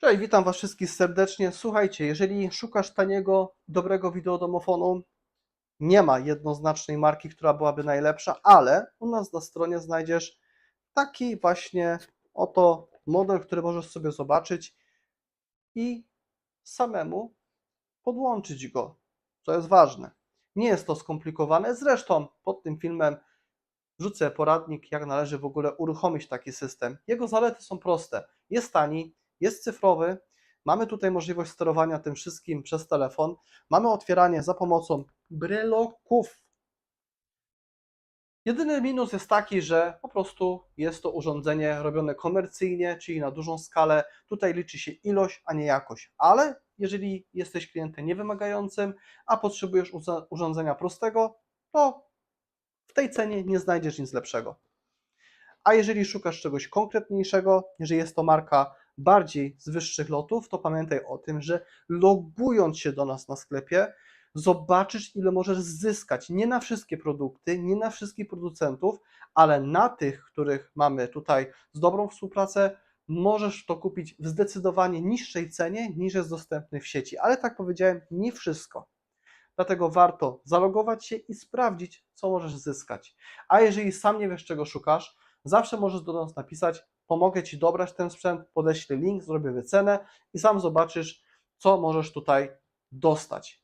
Cześć, witam Was wszystkich serdecznie. Słuchajcie, jeżeli szukasz taniego, dobrego wideodomofonu, nie ma jednoznacznej marki, która byłaby najlepsza, ale u nas na stronie znajdziesz taki właśnie oto model, który możesz sobie zobaczyć i samemu podłączyć go, co jest ważne. Nie jest to skomplikowane, zresztą pod tym filmem wrzucę poradnik, jak należy w ogóle uruchomić taki system. Jego zalety są proste. Jest tani, jest cyfrowy, mamy tutaj możliwość sterowania tym wszystkim przez telefon, mamy otwieranie za pomocą bryloków. Jedyny minus jest taki, że po prostu jest to urządzenie robione komercyjnie, czyli na dużą skalę. Tutaj liczy się ilość, a nie jakość. Ale jeżeli jesteś klientem niewymagającym, a potrzebujesz urządzenia prostego, to w tej cenie nie znajdziesz nic lepszego. A jeżeli szukasz czegoś konkretniejszego, jeżeli jest to marka bardziej z wyższych lotów, to pamiętaj o tym, że logując się do nas na sklepie, zobaczysz, ile możesz zyskać. Nie na wszystkie produkty, nie na wszystkich producentów, ale na tych, których mamy tutaj z dobrą współpracę, możesz to kupić w zdecydowanie niższej cenie niż jest dostępny w sieci. Ale tak powiedziałem, nie wszystko. Dlatego warto zalogować się i sprawdzić, co możesz zyskać. A jeżeli sam nie wiesz, czego szukasz, zawsze możesz do nas napisać, pomogę Ci dobrać ten sprzęt, podeślę link, zrobię wycenę i sam zobaczysz, co możesz tutaj dostać.